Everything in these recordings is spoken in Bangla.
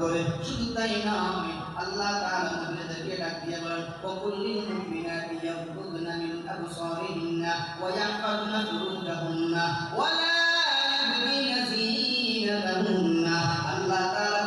করে। শুধু তাই নয় আল্লাহ তাআলা মহিলাদেরকে ডাক দিয়ে বলেন ওয়াকুল্লিল মুমিনাতি ইয়াগুদনা মিন আবসারিহিন্না ওয়া ইয়াহফাযনা ফুরুজাহুন্না ওয়া লা ইয়াবদিনা জিনাতাহুন্না আল্লাহ তাআলা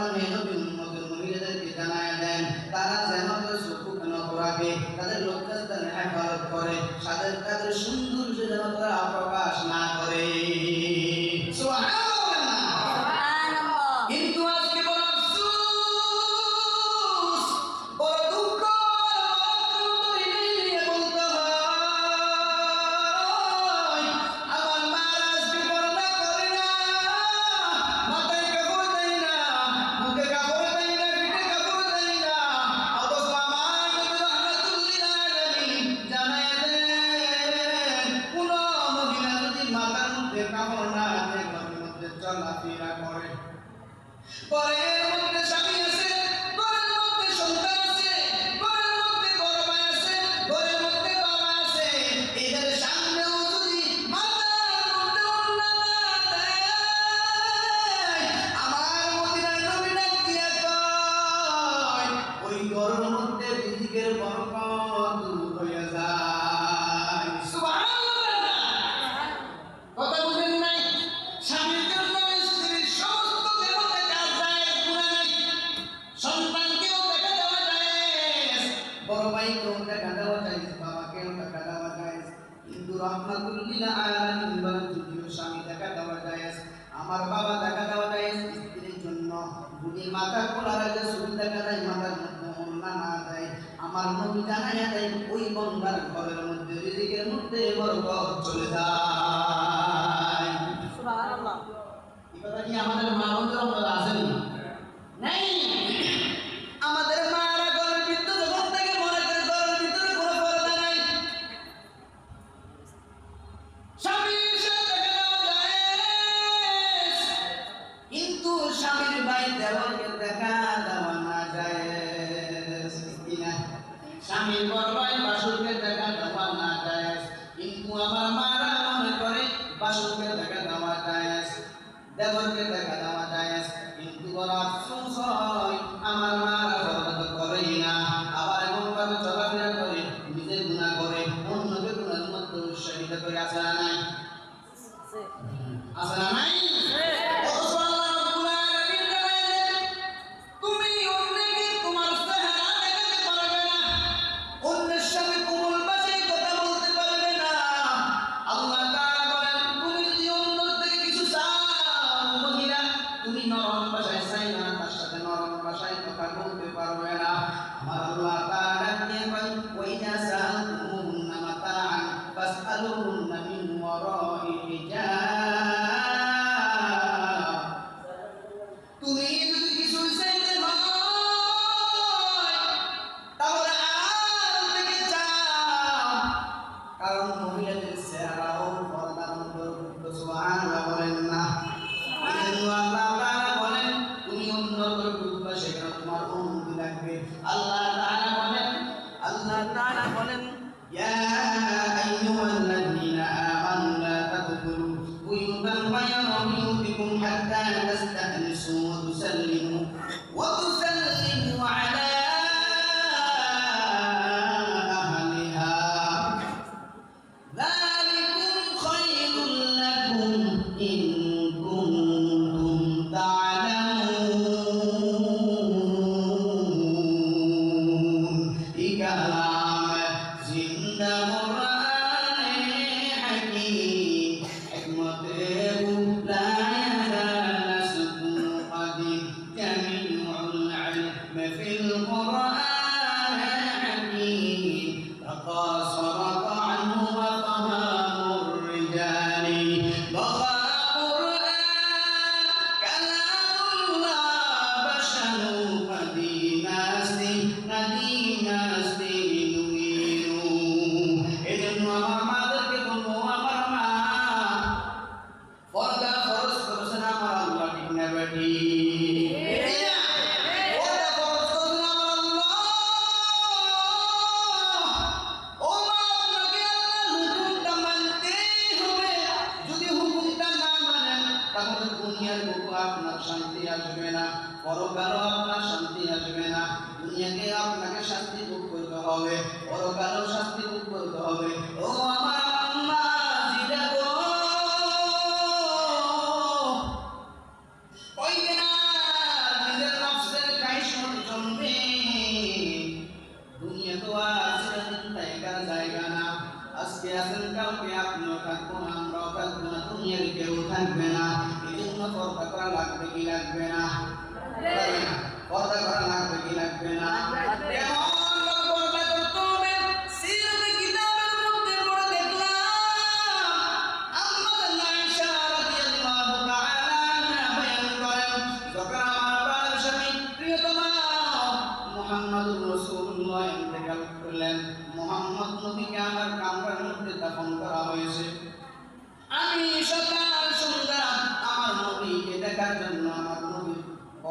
বরবাদ চলে যায় صالح Oh. আজকে আছেন, কালকে আপনিও থাকব না, আমরাও কেউ থাকবে না। এই জন্য লাগবে কি লাগবে না। পর্দা করা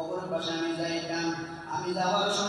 কবর পাশে আমি যাইতাম। আমি যাওয়ার সময়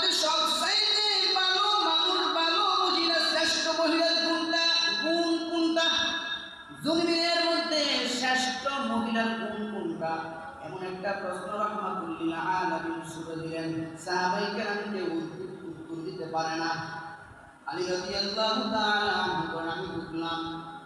মধ্যে সবচাইতে ভালো মানুষ, ভালো মহিলা, শ্রেষ্ঠ মহিলার কোনটা? গুণ কোনটা? জমিনের মধ্যে শ্রেষ্ঠ মহিলার গুণ কোনটা? এমন একটা প্রশ্ন রহমাতুল্লিল আলামিন সুরে দিলেন। সাহাবাই কেরাম কেউ উত্তর দিতে পারে না। আলী রাদিয়াল্লাহু তাআলা আমি ঢুকলাম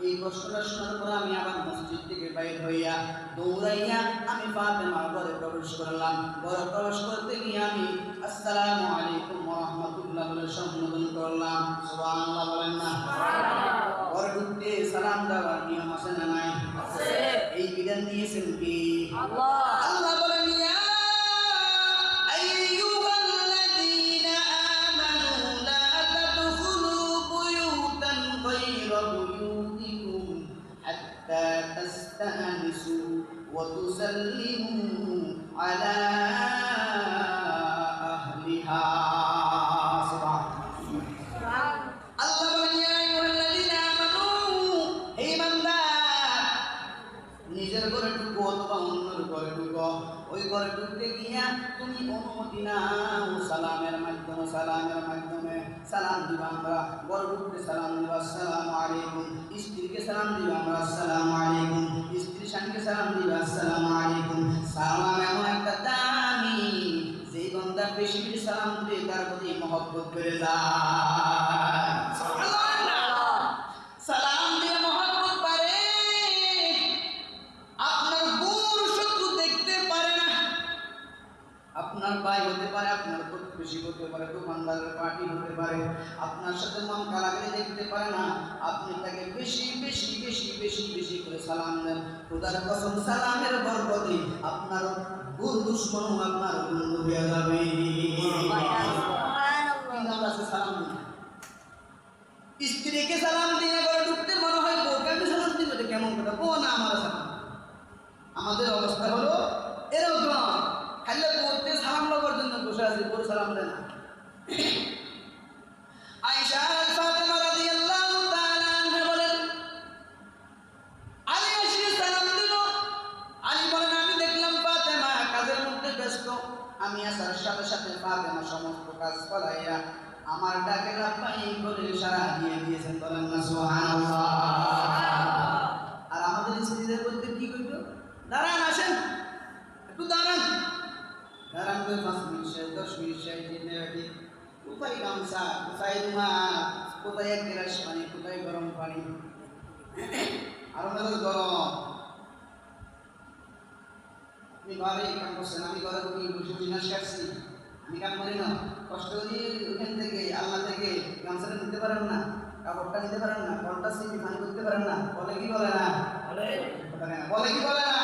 এই কষ্টটা শোনার পর আমি আবার মসজিদ থেকে বাইর হইয়া দৌড়াইয়া আমি ফাতেমার ঘরে প্রবেশ করলাম। ঘরে প্রবেশ করতে গিয়ে আমি আসসালামু আলাইকুম ওয়া রাহমাতুল্লাহ বলে সম্বোধন করলাম। সুবহানাল্লাহ বলেন না? ঘরে ঢুকতে সালাম দেওয়ার নিয়ম আছে না নাই? এই বিধান দিয়েছেন কি? আল্লাহ। আল্লাহ বলেন ইয়া আইয়ুহাল্লাযীনা আমানু হে নিজের ঘরে ঢুকো অথবা অন্যের ঘরে ঢুকো। ওই ঘরে ঢুকতে গিয়া সালামের মাধ্যমে সালামের মাধ্যমে। সালাম দিবা আমরা। ঘরে ঢুকতে সালাম দিবা আলাইকুম। স্ত্রীকে সালাম দিবা আমরা আসসালামু আলাইকুম। স্বামীকে সালাম দিব। আসসালামু আলাইকুম। সালাম এমন একটা দামি যেই বন্দা বেশি সালাম দিবে তার প্রতি মহব্বত করে যায়। আপনার হতে পারে দোকানদারের পার্টি হতে পারে আপনার সাথে মন কালাকালি দেখতে পারে না আপনি তাকে বেশি বেশি বেশি বেশি বেশি করে সালাম দেন। খোদার কসম সালামের বরকতে আপনার ভুল দুশ্মন আপনার বন্ধু হয়ে যাবে। সালাম স্ত্রীকে সালাম দিয়ে ঢুকতে মনে হয় বউকে আমি সালাম কেমন কথা? বউ না আমার সালাম। আমাদের অবস্থা কোথায় গামছা কোথায় রুমাল কোথায় এক গ্লাস পানি কোথায় গরম পানি। আরও মেজাজ গরম। আপনি ঘরে কাম করছেন আমি ঘরে উঠি বসে নাচ কাটছি আমি কাম করি না। কষ্ট করি ওখান থেকে আল্লাহ থেকে। গামছাটা নিতে পারেন না কাপড়টা নিতে পারেন না কলটা সিটি পানি করতে পারেন না। বলে কি বলে না? বলে। না। বলে কি বলে না?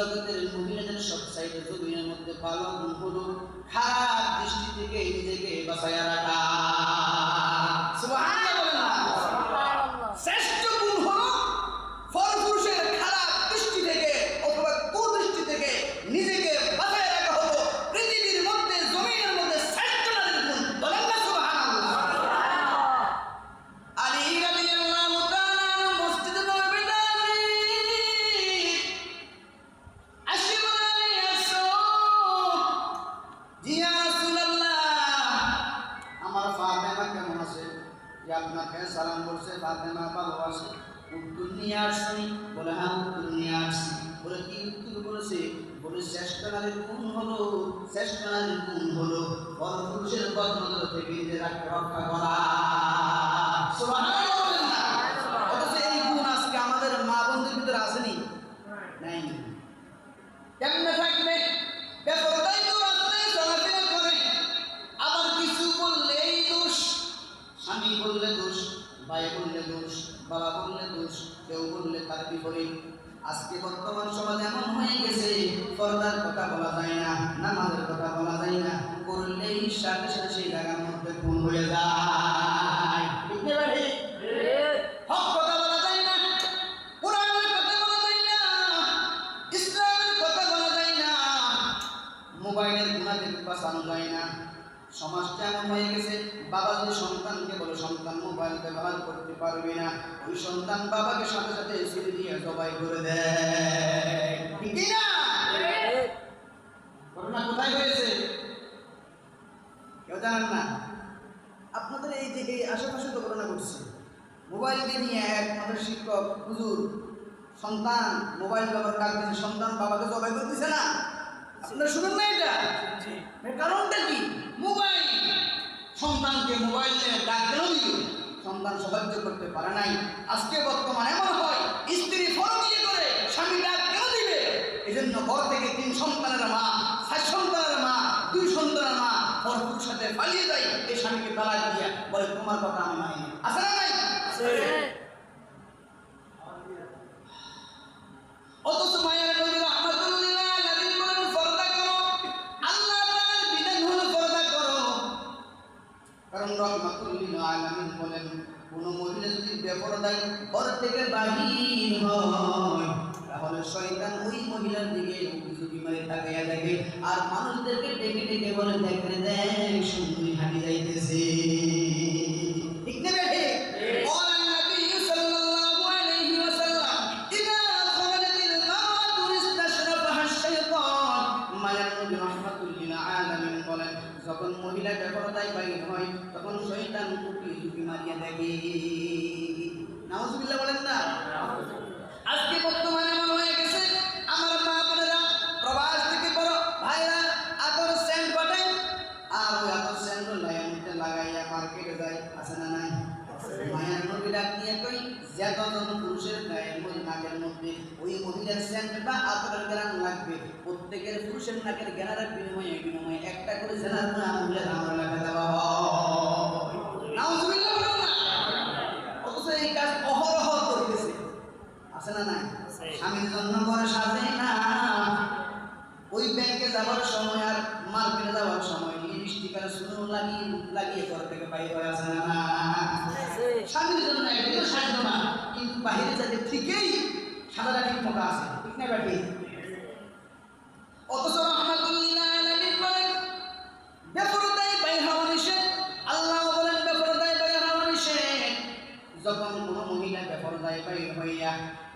জগতের মহিলাদের সব সাইডে জমিনের মধ্যে ভালো গুণ খারাপ দৃষ্টি থেকে নিজেকে বাঁচাইয়া রাখা। যে আপনাকে সালাম করছে ফাতেমা ভালো আছে উত্তর নিয়ে আসছি বলে হ্যাঁ উত্তর নিয়ে আসছি। বলে কি উত্তর বলেছে বলে শ্রেষ্ঠ নারীর গুণ হলো শ্রেষ্ঠ নারীর গুণ হলো পরপুরুষের বদনজর থেকে নিজের রক্ষা করা। এই গুণ আজকে আমাদের মা বন্ধুর ভিতরে আসেনি? নাই। কেমনে থাকবে? বেপরদাই স্বামী বললে দোষ, ভাই বললে দোষ, বাবা বললে দোষ, কেউ বললে তার বিপরীত। আজকে বর্তমান সমাজ এমন হয়ে গেছে, পর্দার কথা বলা যায় না, নামাজের কথা বলা যায় না, করলেই সাথে সাথে সেই জায়গার মধ্যে ফোন হয়ে যায়। সমাজটা এমন হয়ে গেছে। বাবা যদি সন্তানকে বলে, সন্তান মোবাইল ব্যবহার করতে পারবে না। ওই সন্তান বাবাকে সাথে সাথে ছেড়ে দিয়ে জবাই করে দেয়। না? ঘটনা কোথায় হয়েছে? কেউ জানেন না? আপনাদের এই যে এই আশেপাশে তো ঘটনা ঘটছে। মোবাইলকে নিয়ে এক আমাদের শিক্ষক, হুজুর, সন্তান, মোবাইল ব্যবহার কাটতেছে সন্তান বাবাকে জবাই করে দিছে না? আপনারা শুনুন না এটা কারণটা কি? মোবাইল। সন্তানকে মোবাইল নিয়ে ডাক দিল। সন্তান সাহায্য করতে পারে নাই। আজকে বর্তমান এমন হয় স্ত্রী ফোন দিয়ে করে স্বামী ডাক কেন দিবে। এই জন্য ঘর থেকে তিন সন্তানের মা সাত সন্তানের মা দুই সন্তানের মা পরপুর সাথে পালিয়ে যায়। এই স্বামীকে তালাক দিয়া বলে তোমার কথা আমি মানি। আছে না নাই? বাহির হয়। তাহলে শয়তান ওই মহিলার দিকে উঁচু মারে তাকাইয়া দেখে আর মানুষদেরকে ডেকে ডেকে বলে দেখে দেখ সুন্দরী হাঁটি যাইতেছে। ঠিক না যখন মহিলা বেপরদায় বাইর হয় তখন শৈতান কুটি ঝুঁকি মারিয়া দেখে। নাউজুবিল্লাহ বলেন না? আজকে বর্তমানে এমন হয়ে গেছে আমার মা বোনেরা প্রবাস থেকে বড় ভাইরা আতর সেন্ট বাটে। আর ওই আতর সেন্ট লাইন লাগাইয়া মার্কেটে যায় আছে না নাই? মায়ের নবী ডাক দিয়ে কই যতজন পুরুষের গায়ের মধ্যে নাকের মধ্যে ওই মহিলার সেন্ট বা আতরের গ্রাম লাগবে প্রত্যেকের পুরুষের নাকের গ্রামের বিনিময়ে বিনিময়ে একটা করে জেনার করে আমলের আমার লাগা দেওয়া হয় নাউজুবিল্লাহ বলেন না অথচ এই কাজ অহরহ করতেছে আছে না নাই? স্বামীর জন্য করে সাজে না। ওই ব্যাংকে যাওয়ার সময় আর মার্কেটে যাওয়ার সময় আর সুনো লাগিয়ে লাগিয়ে ঘর থেকে বাইরে আসে না স্বামীর জন্য একদিনও সাজল না কিন্তু বাহিরে যাতে ঠিকই সাদাটা ঠিক মতো আছে ঠিক না ব্যাটি? অথচ রহমাতুল্লাহ আলামিন বলেন বেপরদায় বাইর হওয়া নিষেধ। আল্লাহ বলেন বেপরদায় বাইর হওয়া নিষেধ। যখন কোনো মহিলা বেপরদায় বাইর হইয়া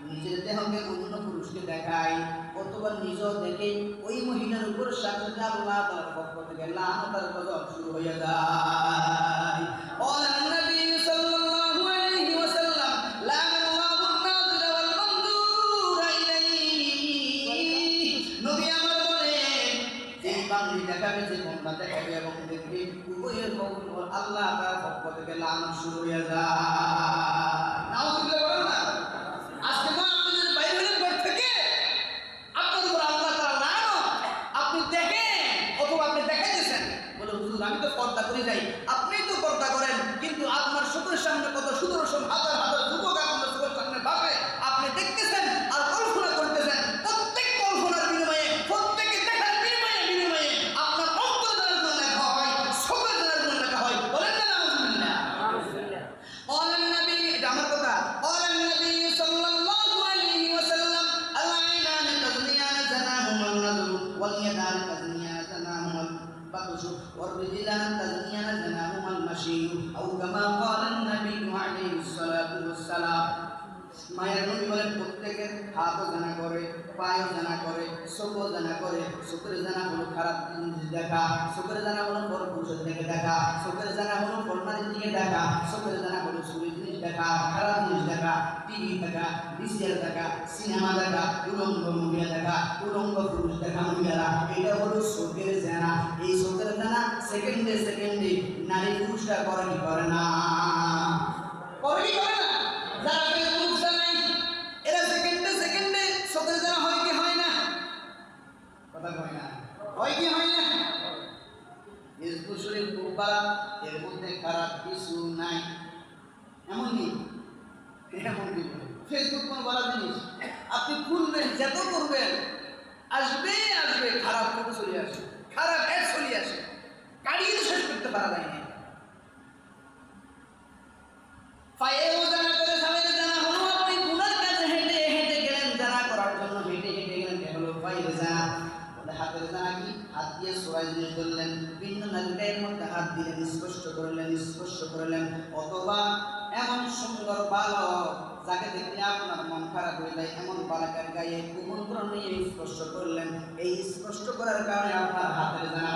নিজের দেহকে অন্য পুরুষকে দেখায়। অথবা নিজ দেখে ওই মহিলার উপর আল্লাহ তার শুরু হয়ে দেখাবে, যে বন্ধা দেখাবে এবং দেখবে আল্লাহ তার পক্ষ থেকে শুরু হয়ে যায়। দিকে দেখা, চোখের জানা হলো ফরমানের দিকে দেখা, চোখের জানা হলো চুরি জিনিস দেখা খারাপ জিনিস দেখা টিভি দেখা ডিসিএল দেখা সিনেমা দেখা, উলঙ্গ মহিলা দেখা, উলঙ্গ পুরুষ দেখা, মহিলারা। এটা হলো চোখের জানা। এই চোখের জানা সেকেন্ডে সেকেন্ডে নারী পুরুষরা করে কি করে না? করে কি করে জানা হয় কি হয় না? কথা না। হয় কি হয় না? ফেসবুক শরীর এর মধ্যে খারাপ কিছু নাই। এমন নেই ফেসবুক কোন বলা জিনিস? আপনি খুলবেন, যত করবেন, আসবে আসবে, খারাপ ফটো চলে আসে। খারাপ অ্যাড চলে আসে। কাটিয়ে শেষ করতে পারা যায় পায়েও দিলেন স্পষ্ট করলেন স্পষ্ট করলেন। অথবা এমন সুন্দর বালক যাকে দেখলে আপনার মন খারাপ হয়ে যায়, এমন বালকের গায়ে কুমন্ত্রণ নিয়ে স্পষ্ট করলেন। এই স্পষ্ট করার কারণে আপনার হাতের জানা